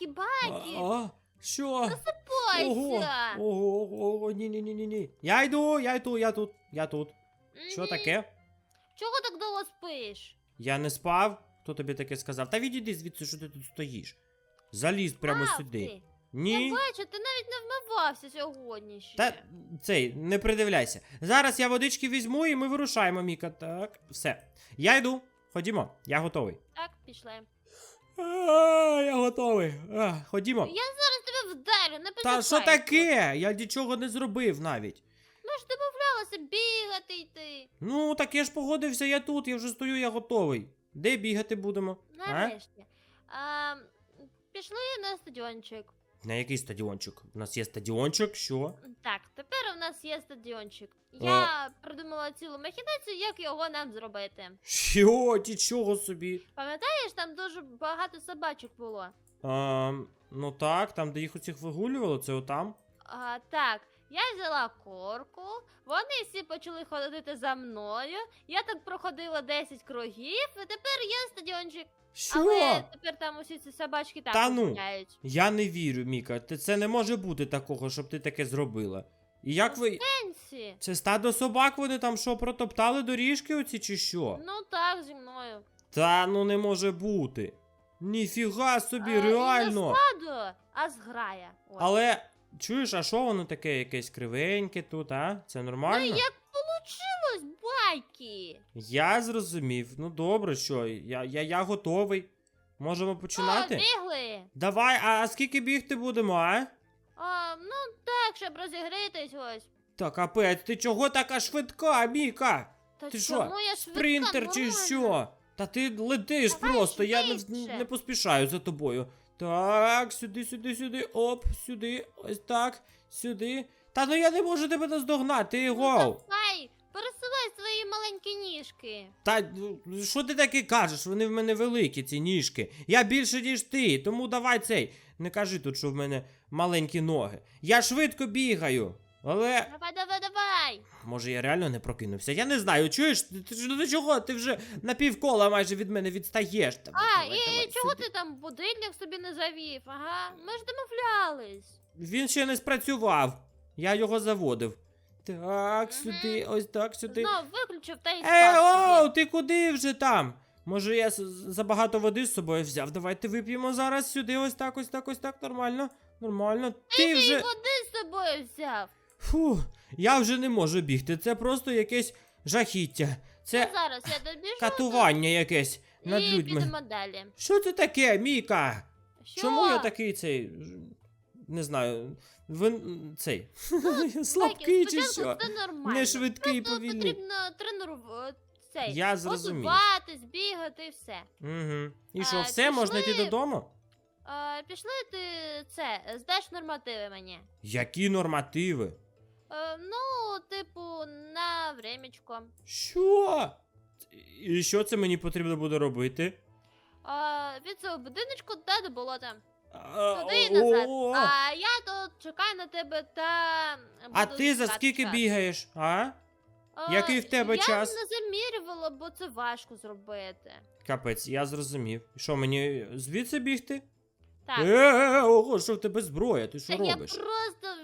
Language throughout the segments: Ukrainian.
Байки, байки! А, що? Ого, Просипайся! ого, ого, ні, ні, ні, ні, ні. Я йду, я йду, я тут, я тут. Що Мгм. таке? Чого так довго спиш? Я не спав? Хто тобі таке сказав? Та відійди звідси, що ти тут стоїш. Заліз прямо Спав сюди. ти. Я Ні. бачу, ти навіть не вмивався сьогодні ще. Та цей, не придивляйся. Зараз я водички візьму і ми вирушаємо, Міка. Так, все. Я йду. Ходімо, я готовий. Так, пішли. А, я готовий. А, ходімо. Я зараз тебе вдарю, не Та що почекай. таке? Я нічого не зробив навіть. Ми ж домовлялися бігати йти. Ну, так я ж погодився, я тут, я вже стою, я готовий. Де бігати будемо? А? Нарешті. А, пішли на стадіончик. На який стадіончик? У нас є стадіончик, що? Так, тепер у нас є стадіончик. Я придумала цілу махінацію, як його нам зробити. Що, нічого собі. Пам'ятаєш, там дуже багато собачок було. А, ну так, там, де їх оцих вигулювало, це отам. А, так, я взяла корку, вони всі почали ходити за мною. Я так проходила 10 кругів, і тепер є стадіончик. Що? Але тепер там усі ці собачки так Та ну. гуляють. Я не вірю, Міка. Ти- Це не може бути такого, щоб ти таке зробила. І як ви. Пенсі. Це стадо собак, вони там що, протоптали доріжки оці чи що? Ну так, зі мною. Та ну не може бути. Ніфіга собі, А, і не реально. стадо, а зграя. Ось. Але чуєш, а що воно таке якесь кривеньке тут, а? Це нормально? Ну як получилось, байки? Я зрозумів. Ну добре, що, я, я, я готовий. Можемо починати? О, бігли. Давай, а, скільки бігти будемо, а? А, ну так, щоб розігрітись ось. Та капець, ти чого така швидка, Міка? Та Ти що, я швидка, Спринтер чи нормально. що? Та ти летиш Давай просто, я не, не поспішаю за тобою. Так, сюди, сюди, сюди, оп, сюди, ось так, сюди. Та ну я не можу тебе наздогнати, Ну, гоу. давай, свої маленькі ніжки. Та ну, що ти таке кажеш? Вони в мене великі, ці ніжки. Я більше, ніж ти, тому давай цей. Не кажи тут, що в мене маленькі ноги. Я швидко бігаю. Але Давай, давай, давай. може я реально не прокинувся. Я не знаю, чуєш? Ти, ти до чого? Ти вже на півкола майже від мене відстаєш. Давай, А, давай, і давай, чого сюди. ти там будильник собі не завів? Ага, ми ж домовлялись. Він ще не спрацював. Я його заводив. Так, сюди, ось так, сюди. Знов виключив та й Е, спав собі. ти куди вже там? Може, я с- забагато води з собою взяв. Давайте вип'ємо зараз сюди, ось так, ось так, ось так, нормально. Нормально. Ти Ти вже. води з собою взяв. Фу, я вже не можу бігти. Це просто якесь жахіття. Це Зараз я добіжу катування якесь над і людьми. підемо далі. Що це таке, Міка? Що? Чому я такий цей. Не знаю. Він цей. Слабкий чи що? Це нормально. Не швидкий, Просто повільний. потрібно тренувати цей. Я зрозумів. Позуватись, бігати і все. Угу. І А, що, все, можна йти пішли? додому? А, пішли ти це, здаш нормативи мені. Які нормативи? Е, ну, типу, на времечко. Що? І що це мені потрібно буде робити? А, від цього будиночку та до болота. Туди і назад. о, А я тут чекаю на тебе та. А буду ти за скільки час. бігаєш, а? А, Який в тебе я час? Я не замірювала, бо це важко зробити. Капець, я зрозумів. І Що, мені звідси бігти? Так. Е, ого, що в тебе зброя? Ти що Так я робиш? просто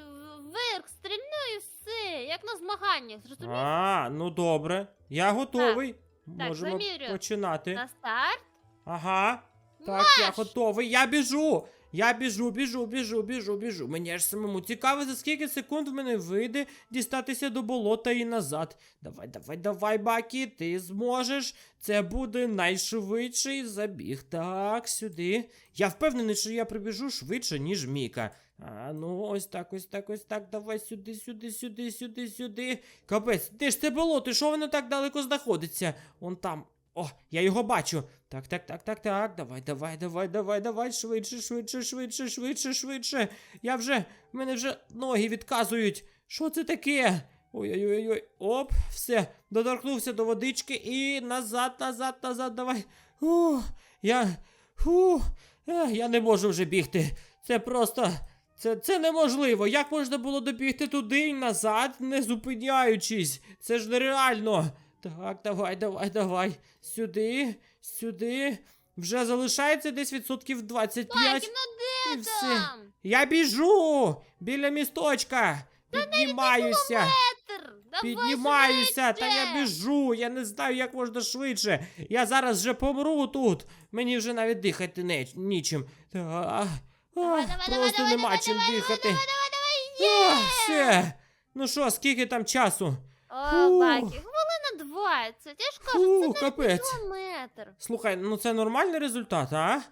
вверх стрільну і все, як на змаганнях, зрозумів? А, ну добре. Я готовий. Так, Можемо замірюю. починати. На старт. Ага. Так, я готовий. Я біжу. Я біжу, біжу, біжу, біжу, біжу. Мені аж самому цікаво, за скільки секунд в мене вийде дістатися до болота і назад. Давай, давай, давай, Бакі, ти зможеш. Це буде найшвидший забіг. Так, сюди. Я впевнений, що я прибіжу швидше, ніж Міка. А, ну, ось так, ось так, ось так. Давай сюди, сюди, сюди, сюди, сюди. Капець, де ж це болото? Що воно так далеко знаходиться? Он там. О, я його бачу. Так, так, так, так, так. Давай, давай, давай, давай, давай. Швидше, швидше, швидше, швидше, швидше. Я вже. В мене вже ноги відказують. Що це таке? Ой-ой-ой. Оп, все. Доторкнувся до водички і назад, назад, назад, давай. Ух, я. Фу, е, я не можу вже бігти. Це просто. Це, це неможливо. Як можна було добігти туди і назад, не зупиняючись? Це ж нереально. Так, давай, давай, давай. Сюди, сюди. Вже залишається десь відсотків 25. Байки, ну де І все. там? Я біжу біля місточка. Піднімаюся. Петр, давай Піднімаюся, та я біжу. Я не знаю, як можна швидше. Я зараз вже помру тут. Мені вже навіть дихати не, нічим. Та, а, Давай, давай, просто давай, нема давай, чим давай, дихати. Давай, давай, А, є! все. Ну що, скільки там часу? О, Фу. Бакі, 20. Я ж кажу, Фу, це капець. кілометр. Слухай, ну це нормальний результат, а?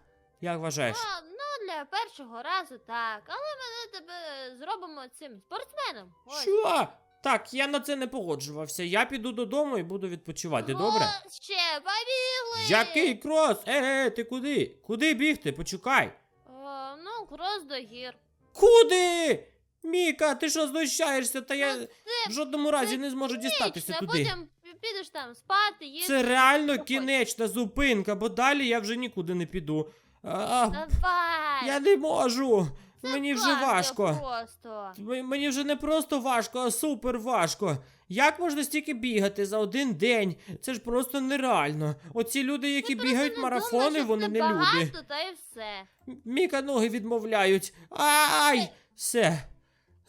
Як вважаєш? А, ну, для першого разу так. Але ми тебе зробимо цим спортсменом. Ось. Що? Так, я на це не погоджувався. Я піду додому і буду відпочивати, добре? О, ще побігли. Який крос? Е, е, ти куди? Куди бігти? Почекай. О, ну, крос до гір. Куди? Міка, ти що знущаєшся? Та я Ну, в жодному разі не зможу дістатися Вічно, туди. Потім підеш там спати, їсти. Це реально кінечна зупинка, бо далі я вже нікуди не піду. А, Давай. я не можу. Це Мені вже важко. Просто. М- Мені вже не просто важко, а супер важко. Як можна стільки бігати за один день? Це ж просто нереально. Оці люди, які Ти бігають просто не марафони, що вони це не люди. багато, та й все. М- Міка ноги відмовляють. Ай! Все.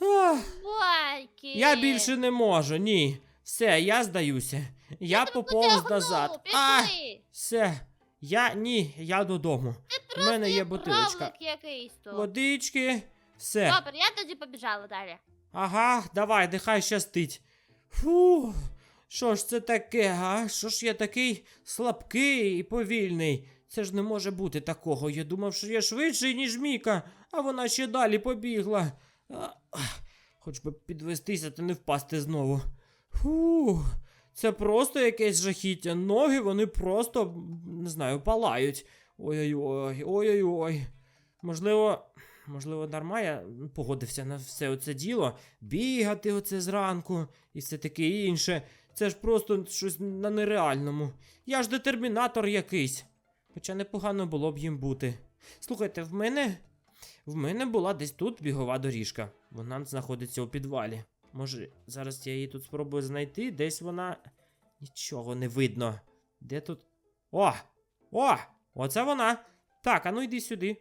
Ах, я більше не можу, ні. Все, я здаюся. Я поповз Потягну, назад. А, Пішли. все. Я ні, я додому. У мене є бутилочка. Якийсь то. Водички. Все. Добре, я тоді побіжала далі. Ага, давай, нехай щастить. Фу, що ж це таке, га? Що ж я такий слабкий і повільний? Це ж не може бути такого. Я думав, що я швидший, ніж Міка, а вона ще далі побігла. А, Хоч би підвестися та не впасти знову. Фу, це просто якесь жахіття. Ноги вони просто, не знаю, палають. Ой-ой-ой, ой-ой-ой. Можливо, можливо, дарма я погодився на все оце діло. Бігати оце зранку і все таке інше. Це ж просто щось на нереальному. Я ж детермінатор якийсь. Хоча непогано було б їм бути. Слухайте, в мене. В мене була десь тут бігова доріжка. Вона знаходиться у підвалі. Може, зараз я її тут спробую знайти, десь вона. Нічого не видно. Де тут. О! О! Оце вона. Так, а ну йди сюди.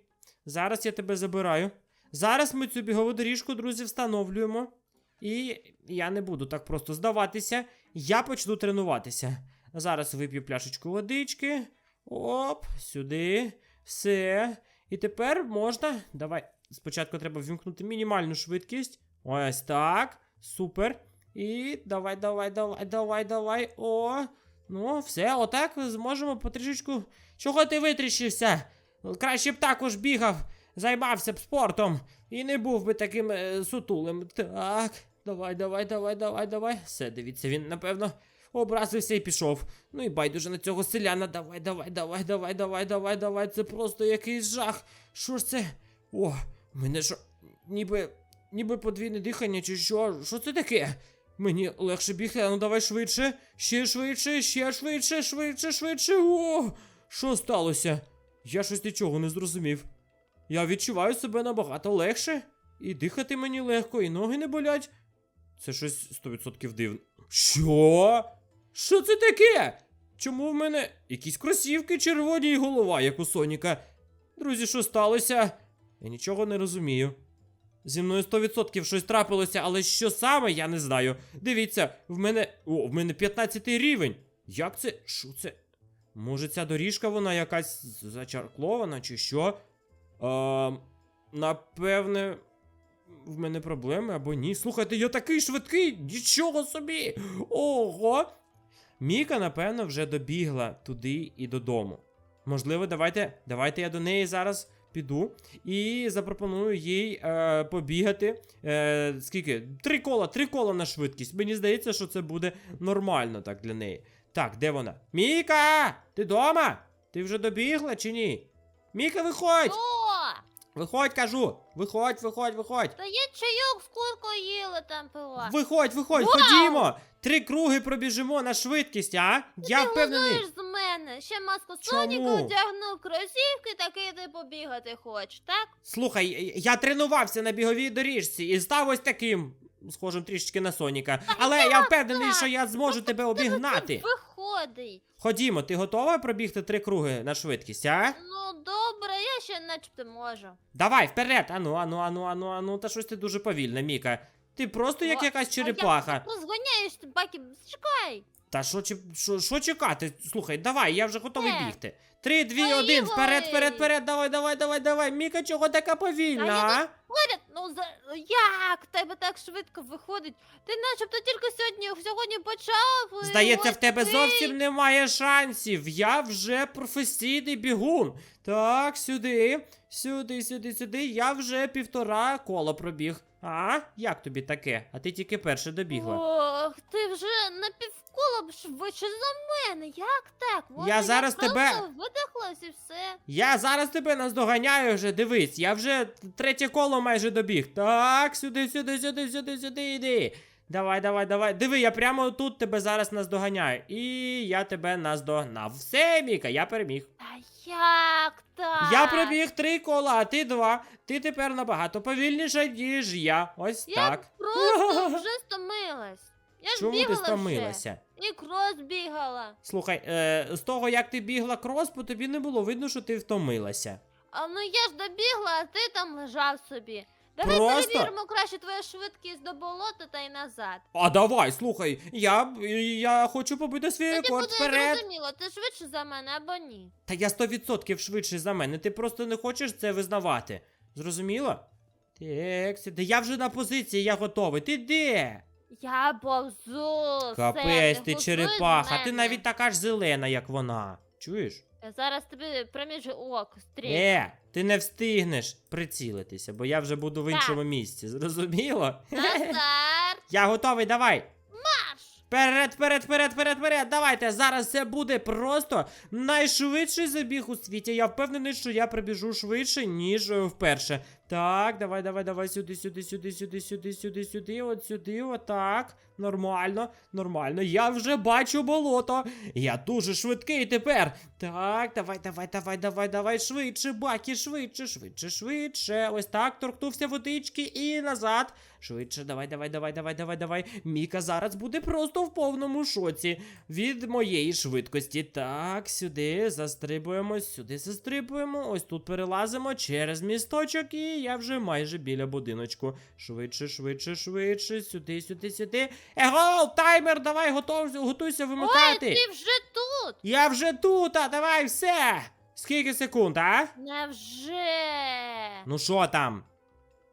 Зараз я тебе забираю. Зараз ми цю бігову доріжку, друзі, встановлюємо. І я не буду так просто здаватися. Я почну тренуватися. Зараз вип'ю пляшечку водички. Оп, сюди. Все. І тепер можна. Давай. Спочатку треба вімкнути мінімальну швидкість. Ось так. Супер. І давай, давай, давай, давай, давай. О. Ну, все, отак зможемо потрішечку. Чого ти витріщився? Краще б також бігав, займався б спортом і не був би таким е, сутулим. Так, давай, давай, давай, давай, давай. Все, дивіться, він, напевно, образився і пішов. Ну і байдуже на цього селяна. Давай, давай, давай, давай, давай, давай, давай. Це просто якийсь жах. Що ж це? О, мене що, ніби, ніби подвійне дихання, чи що? Що це таке? Мені легше бігти, а ну давай швидше, ще швидше, ще швидше, швидше, швидше. О, що сталося? Я щось нічого не зрозумів. Я відчуваю себе набагато легше, і дихати мені легко, і ноги не болять. Це щось 100% дивно. Що? Що це таке? Чому в мене якісь кросівки червоні і голова, як у Соніка? Друзі, що сталося? Я нічого не розумію. Зі мною 100% щось трапилося, але що саме, я не знаю. Дивіться, в мене. О, в мене 15 рівень. Як це? Що це? Може, ця доріжка вона якась зачарклована, чи що? Е, напевне, в мене проблеми або ні. Слухайте, я такий швидкий! Нічого собі! Ого! Міка, напевно, вже добігла туди і додому. Можливо, давайте, давайте я до неї зараз піду і запропоную їй е, побігати. Е, скільки? Три кола, три кола на швидкість. Мені здається, що це буде нормально так для неї. Так, де вона? Міка! Ти дома? Ти вже добігла чи ні? Міка, виходь! Виходь, кажу! Виходь, виходь, виходь! Та я чайок з куркою їла там пила. Виходь, виходь, Вау! ходімо! Три круги пробіжимо на швидкість, а? Я ти впевнений. глузуєш з мене. Ще маску Чому? Соніка одягнув кросівки, такий ти побігати хочеш, так? Слухай, я тренувався на біговій доріжці і став ось таким. Схожим трішечки на Соніка. Але я впевнений, що я зможу тебе обігнати. Виходь. Виходить. Ходімо, ти готова пробігти три круги на швидкість, а? Ну, добре, я ще начебто можу. Давай, вперед! Ану, ану, ану, ану, ану, та щось ти дуже повільна, Міка. Ти просто як О, якась А черепаха. я згоняєш, баки, чекай. Та що, чи- що, що чекати? Слухай, давай, я вже готовий Е. бігти. Три, дві, Поїхали! один, вперед, вперед, вперед, давай, давай, давай, давай. Міка, чого така повільна? Та я а? Поряд, ну за як тебе так швидко виходить? Ти начебто тільки сьогодні сьогодні почав. і Здається, ось в тебе ти. зовсім немає шансів. Я вже професійний бігун. Так, сюди, сюди, сюди, сюди. Я вже півтора кола пробіг. А? Як тобі таке? А ти тільки перше добігла. Ох, ти вже на півкола швидше за мене. Як так? Може, Я зараз просто тебе- видихлась і все. Я зараз тебе наздоганяю вже, дивись, я вже третє коло майже добіг. Так, сюди, сюди, сюди, сюди, сюди, йди. Давай, давай, давай. Диви, я прямо тут тебе зараз наздоганяю. І я тебе наздогнав. Все, Міка, я переміг. Та як так? Я пробіг три кола, а ти два. Ти тепер набагато повільніша, ніж я. Ось Я так. просто вже стомилась. Я ж Чому ти стомилася? Вже. І крос бігала. Слухай, е, з того, як ти бігла крос, по тобі не було видно, що ти втомилася. А ну я ж добігла, а ти там лежав собі. Давай Просто? перевіримо краще твою швидкість до болота та й назад. А давай, слухай, я, я хочу побити свій Тоді рекорд буде вперед. зрозуміло, ти швидше за мене або ні. Та я 100% швидший за мене, ти просто не хочеш це визнавати. Зрозуміло? Так, сюди. Я вже на позиції, я готовий. Ти де? Я повзу. Капець, ти черепаха, ти навіть така ж зелена, як вона. Чуєш? Я зараз тобі проміжу ок, стрій. Е, ти не встигнеш прицілитися, бо я вже буду в Так. іншому місці. Зрозуміло? На. Я готовий, давай. Марш! Вперед, вперед, вперед, вперед, вперед. Давайте. Зараз це буде просто найшвидший забіг у світі. Я впевнений, що я прибіжу швидше, ніж е, вперше. Так, давай, давай, давай, сюди, сюди, сюди, сюди, сюди, сюди, сюди, от сюди, отак. Нормально, нормально. Я вже бачу болото. Я дуже швидкий тепер. Так, давай, давай, давай, давай, давай, швидше, баки, швидше, швидше, швидше. Ось так, торкнувся водички і назад. Швидше, давай, давай, давай, давай, давай, давай. Міка зараз буде просто в повному шоці від моєї швидкості. Так, сюди застрибуємо, сюди застрибуємо. Ось тут перелазимо через місточок, і я вже майже біля будиночку. Швидше, швидше, швидше, сюди, сюди, сюди. Его, таймер, давай, готов, готуйся Ой, ти вже тут! Я вже тут, а давай все. Скільки секунд, а? Невже? Ну що там?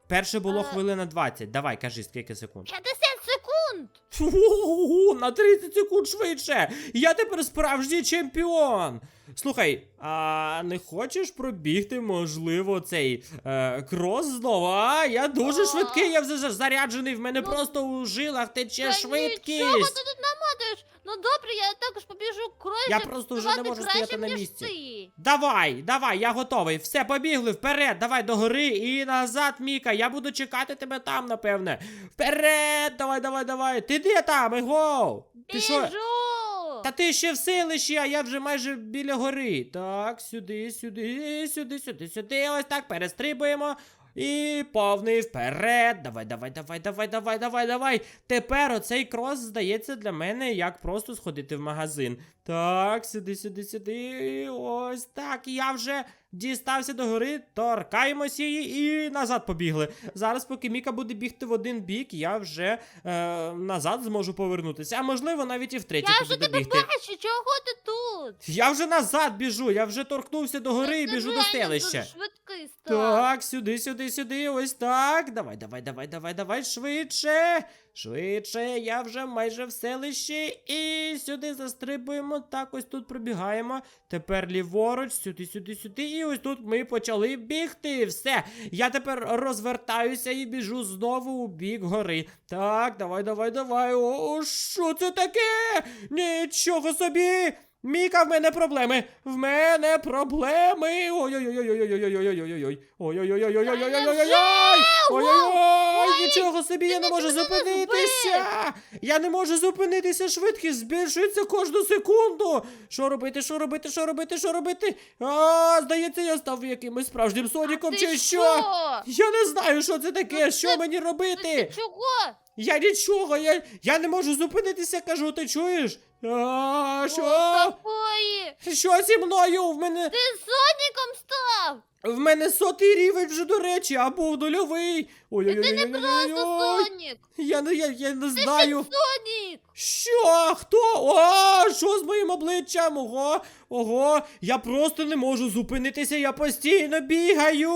Перше було Е. хвилина 20. Давай, кажи, скільки секунд. 50 секунд! Ого, на 30 секунд швидше. Я тепер справжній чемпіон. Слухай, а не хочеш пробігти, можливо, цей е, крос знову? А я дуже А. швидкий, я вже заряджений, в мене Ну, просто у жилах тече Та швидкість. Нічого ти тут намотаєш? Ну добре, я також побіжу кройся. Я просто вже не можу стояти на місці. Ти. Давай, давай, я готовий. Все, побігли вперед, давай до гори і назад, Міка. Я буду чекати тебе там, напевне. Вперед! Давай, давай, давай. Ти де там, Его? Ти що? Біжу! Та ти ще в селищі, а я вже майже біля гори. Так, сюди, сюди, сюди, сюди, сюди. Ось так перестрибуємо. І повний вперед. Давай, давай, давай, давай, давай, давай, давай. Тепер оцей крос здається для мене як просто сходити в магазин. Так, сюди, сюди, сюди. Ось так. Я вже дістався до гори, торкаємося її і назад побігли. Зараз, поки Міка буде бігти в один бік, я вже е, назад зможу повернутися. А можливо, навіть і втретє Я вже тебе бігти. бачу, чого ти тут? Я вже назад біжу, я вже торкнувся до гори і біжу до дуже швидкий став. Так, сюди, сюди, сюди, ось так. Давай, давай, давай, давай, давай, швидше. Швидше, я вже майже в селищі. І сюди застрибуємо. Так, ось тут пробігаємо. Тепер ліворуч, сюди, сюди, сюди. І ось тут ми почали бігти. Все. Я тепер розвертаюся і біжу знову у бік гори. Так, давай, давай, давай. О, що це таке? Нічого собі! Міка, в мене проблеми. В мене проблеми. Ой-ой-ой-ой-ой-ой-ой-ой-ой-ой. Ой-ой-ой-ой-ой-ой-ой-ой-ой. Ой-ой-ой, нічого собі, я не можу зупинитися. Я не можу зупинитися, швидкість збільшується кожну секунду. Що робити, що робити, що робити, що робити? А, здається, я став якимось справжнім соніком Ти чи що? Я не знаю, що це таке, що мені Ти робити. чого? Я нічого, я, я не можу зупинитися, кажу, ти чуєш? А, що? Такої. Що зі мною? В мене Ти Соніком став. в мене сотий рівень вже, до речі, а був нульовий. ой ой Ти не просто Сонік. Я не я, я не Ти ще знаю. Сонік. Що? Хто? О, що з моїм обличчям? Ого, ого, я просто не можу зупинитися, я постійно бігаю.